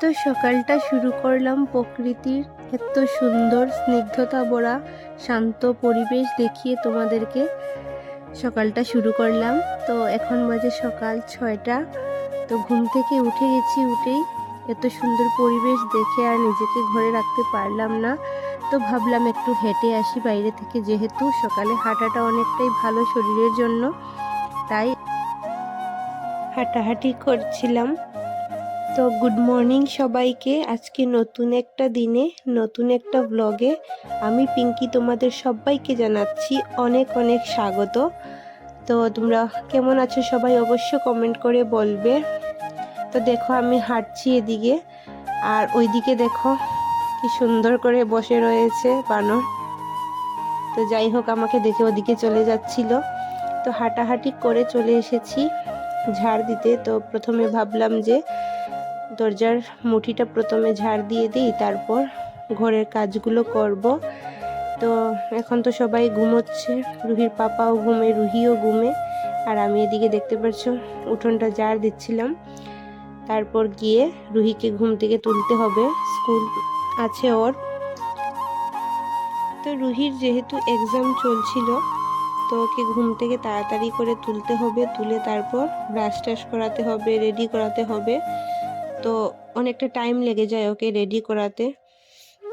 তো সকালটা শুরু করলাম প্রকৃতির, এত সুন্দর স্নিগ্ধতা ভরা, শান্ত পরিবেশ দেখিয়ে তোমাদেরকে সকালটা শুরু করলাম। তো এখন বাজে সকাল ছয়টা। তো ঘুম থেকে উঠে গেছি উঠেই। এত সুন্দর পরিবেশ দেখে আর নিজেকে ঘরে রাখতে পারলাম না। তো ভাবলাম একটু হেঁটে আসি বাইরে থেকে, যেহেতু সকালে হাঁটাটা অনেকটাই ভালো শরীরের জন্য। তাই হাঁটাহাঁটি করছিলাম। তো গুড মর্নিং সবাইকে। আজকে নতুন একটা দিনে, নতুন একটা ব্লগে আমি পিঙ্কি তোমাদের সবাইকে জানাচ্ছি অনেক অনেক স্বাগত। তো তোমরা কেমন আছো সবাই অবশ্য কমেন্ট করে বলবে। তো দেখো আমি হাঁটছি এদিকে, আর ওইদিকে দেখো কি সুন্দর করে বসে রয়েছে বানর। তো যাই হোক, আমাকে দেখে ওদিকে চলে যাচ্ছিল। তো হাঁটাহাঁটি করে চলে এসেছি ঝাড় দিতে। তো প্রথমে ভাবলাম যে দরজার মুঠিটা প্রথমে ঝাড় দিয়ে দিই, তারপর ঘরের কাজগুলো করব। তো এখন তো সবাই ঘুমোচ্ছে, রুহির পাপাও ঘুমে, রুহিও ঘুমে। আর আমি এদিকে দেখতে পাচ্ছ, উঠোনটা ঝাড় দিচ্ছিলাম। তারপর গিয়ে রুহিকে ঘুম থেকে তুলতে হবে, স্কুল আছে ওর। তো রুহির যেহেতু এক্সাম চলছিল, তো ওকে ঘুম থেকে তাড়াতাড়ি করে তুলতে হবে, তুলে তারপর ব্রাশ টাশ করাতে হবে রেডি করাতে হবে। তো অনেকটা টাইম লেগে যায় ওকে রেডি করাতে।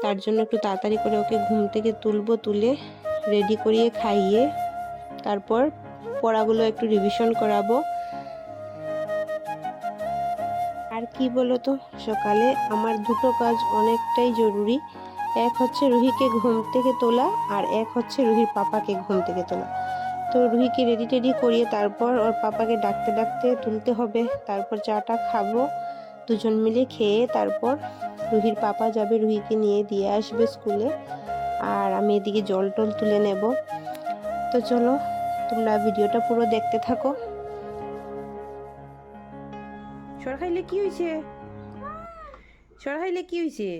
তার জন্য একটু তাড়াতাড়ি করে ওকে ঘুম থেকে তুলবো, তুলে রেডি করিয়ে খাইয়ে তারপর পড়াগুলো একটু রিভিশন করাবো। আর কি বলো তো সকালে আমার দুটো কাজ অনেকটাই জরুরি। এক হচ্ছে রুহিকে ঘুম থেকে তোলা আর এক হচ্ছে রুহির পাপাকে ঘুম থেকে তোলা। তো রুহিকে রেডি টেডি করিয়ে তারপর ওর পাপাকে ডাকতে ডাকতে তুলতে হবে। তারপর চাটা খাব। দুজন মিলে খেয়ে তারপর রুহির পাপা যাবে রুহিকে নিয়ে দিয়ে আসবে স্কুলে। আর আমি এদিকে জল টল তুলে নেব। তো চলো, তোমরা ভিডিওটা পুরো দেখতে থাকো। সর খাইলে কি হয়েছে সর খাইলে কি হয়েছে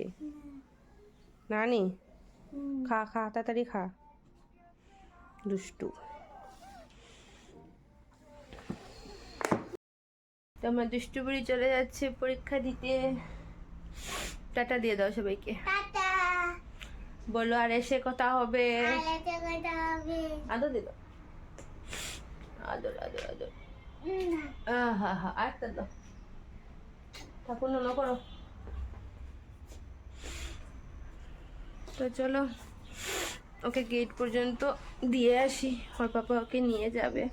নানি, খা খা, তাড়াতাড়ি খা। দুষ্টু। তো আমার দুষ্টু বুড়ি চলে যাচ্ছে পরীক্ষা দিতে। টাটা দিয়ে দাও সবাইকে। বলো আর এসে কথা হবে। আলাদা কথা হবে। আদর দিল আদর আদর আদর। হা হা আরেকটা দাও। ঠাকুর না করো। তো চলো ওকে গেট পর্যন্ত দিয়ে আসি। ওর পাপা ওকে নিয়ে যাবে।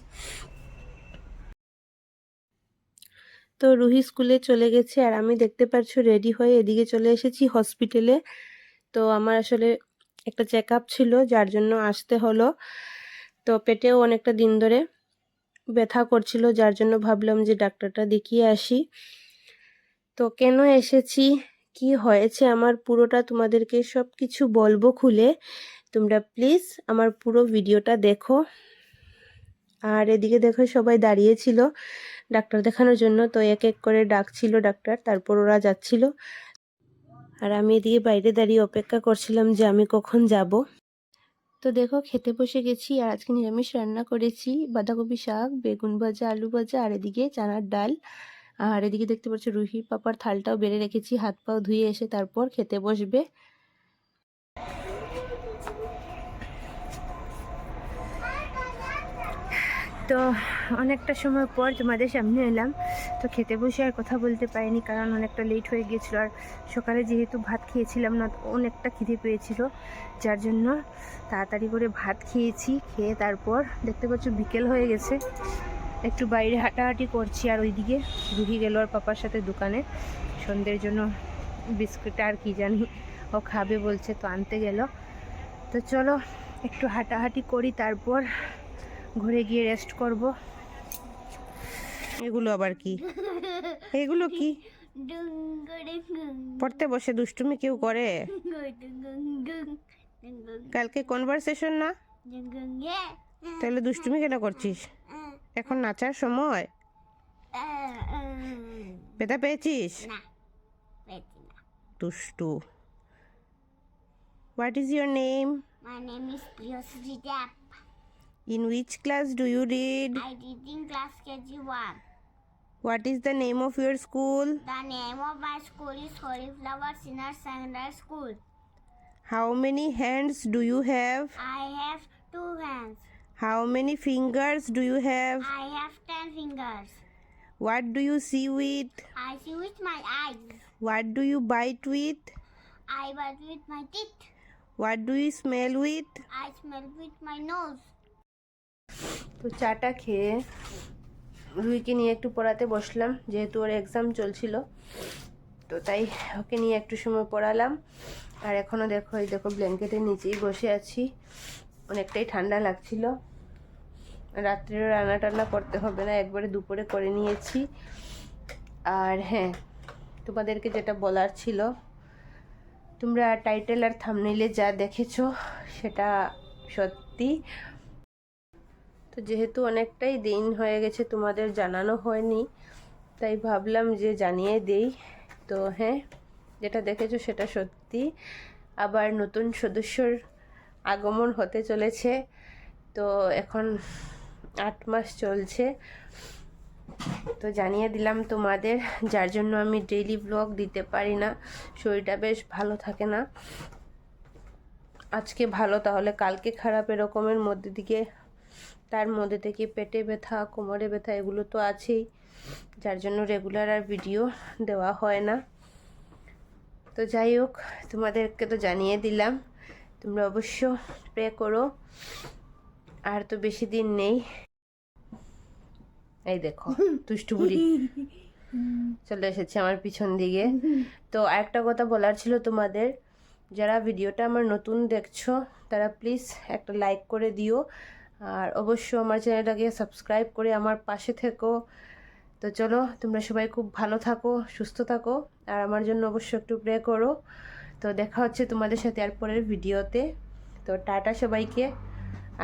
তো রুহি স্কুলে চলে গেছে আর আমি দেখতে পাচ্ছ রেডি হয়ে এদিকে চলে এসেছি হসপিটালে তো আমার আসলে একটা চেক ছিল, যার জন্য আসতে হলো। তো পেটেও অনেকটা দিন ধরে ব্যথা করছিল, যার জন্য ভাবলাম যে ডাক্তারটা দেখিয়ে আসি। তো কেন এসেছি? কি হয়েছে? আমার পুরোটা তোমাদেরকে সব কিছু বলব খুলে। তোমরা প্লিজ আমার পুরো ভিডিওটা দেখো। আর এদিকে দেখো সবাই দাঁড়িয়েছিল ডাক্তার দেখানোর জন্য। তো এক এক করে ডাকছিল ডাক্তার, তারপর ওরা যাচ্ছিল। আর আমি এদিকে বাইরে দাঁড়িয়ে অপেক্ষা করছিলাম যে আমি কখন যাব। তো দেখো খেতে বসে গেছি আর আজকে নিরামিষ রান্না করেছি। বাঁধাকপি শাক, বেগুন ভাজা, আলু ভাজা আর এদিকে চানার ডাল। আর এদিকে দেখতে পাচ্ছ রুহি, পাপার থালটাও বেড়ে রেখেছি, হাত পাও ধুয়ে এসে তারপর খেতে বসবে। তো অনেকটা সময় পর তোমাদের সামনে এলাম। তো খেতে বসে আর কথা বলতে পারিনি, কারণ অনেকটা লেট হয়ে গিয়েছিল। আর সকালে যেহেতু ভাত খেয়েছিলাম না অনেকটা খিদে পেয়েছিল। যার জন্য তাড়াতাড়ি করে ভাত খেয়েছি, খেয়ে তারপর দেখতে পাচ্ছ বিকেল হয়ে গেছে। একটু বাইরে হাঁটাহাঁটি করছি আর ওইদিকে রুহি গেল আর পাপার সাথে দোকানে। সন্ধ্যের জন্য বিস্কুট আর কি জানি ও খাবে বলছে, তো আনতে গেল। তো চলো একটু হাঁটাহাঁটি করি, তারপর ঘরে গিয়ে রেস্ট করব। এগুলো আবার কি? এগুলো কি? পড়তে বসে দুষ্টুমি কেউ করে? কালকে কনভারসেশন না? তাহলে দুষ্টুমি কেন করছিস? এখন নাচার সময়? ব্যথা পেয়েছিস? দুষ্টু। What is your name name is Priyasri Depp. In which class do you read? I read in class KG1. What is the name of your school? The name of my school is Horiflower Senior Secondary School. How many hands do you have? I have two hands. How many fingers do you have? I have ten fingers. What do you see with? I see with my eyes. What do you bite with? I bite with my teeth. What do you smell with? I smell with my nose. তো চাটা খেয়ে রুইকে নিয়ে একটু পড়াতে বসলাম, যেহেতু ওর exam চলছিল। তো তাই ওকে নিয়ে একটু সময় পড়ালাম। আর এখনও দেখো, এই দেখো ব্ল্যাঙ্কেটের নিচেই বসে আছি। অনেকটাই ঠান্ডা লাগছিল। রাত্রেও রান্না টান্না করতে হবে না, একবারে দুপুরে করে নিয়েছি। আর হ্যাঁ তোমাদেরকে যেটা বলার ছিল, তোমরা টাইটেল আর থামনেলে যা দেখেছ, সেটা সত্যি। তো যেহেতু অনেকটাই দিন হয়ে গেছে, তোমাদের জানানো হয়নি, তাই ভাবলাম যে জানিয়ে দেই। তো হ্যাঁ যেটা দেখেছ সেটা সত্যি। আবার নতুন সদস্যর আগমন হতে চলেছে। তো এখন আট মাস চলছে। তো জানিয়ে দিলাম তোমাদের, যার জন্য আমি ডেইলি ব্লগ দিতে পারি না। শরীরটা বেশ ভালো থাকে না। আজকে ভালো, তাহলে কালকে খারাপ এরকমের মধ্যে দিকে তার মধ্যে থেকে পেটে ব্যথা, কোমরে ব্যথা এগুলো তো আছেই। যার জন্য রেগুলার আর ভিডিও দেওয়া হয় না। তো যাই হোক, তোমাদেরকে তো জানিয়ে দিলাম, তোমরা অবশ্য প্রে করো। আর তো বেশি দিন নেই। এই দেখো, দুষ্টু বুড়ি। চলে এসেছে আমার পিছন দিকে। তো আরেকটা কথা বলার ছিল তোমাদের, যারা ভিডিওটা আমার নতুন দেখছ, তারা প্লিজ একটা লাইক করে দিও। আর অবশ্য আমার চ্যানেলটাকে সাবস্ক্রাইব করে আমার পাশে থেকো। তো চলো তোমরা সবাই খুব ভালো থাকো সুস্থ থাকো আর আমার জন্য অবশ্য একটু প্রে করো। তো দেখা হচ্ছে তোমাদের সাথে আর পরের ভিডিওতে। তো টাটা সবাইকে।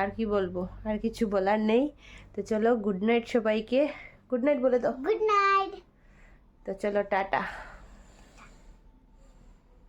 আর কি বলব আর কিছু বলার নেই। তো চলো গুড নাইট সবাইকে। গুড নাইট বলে দাও। গুড নাইট তো চলো টাটা।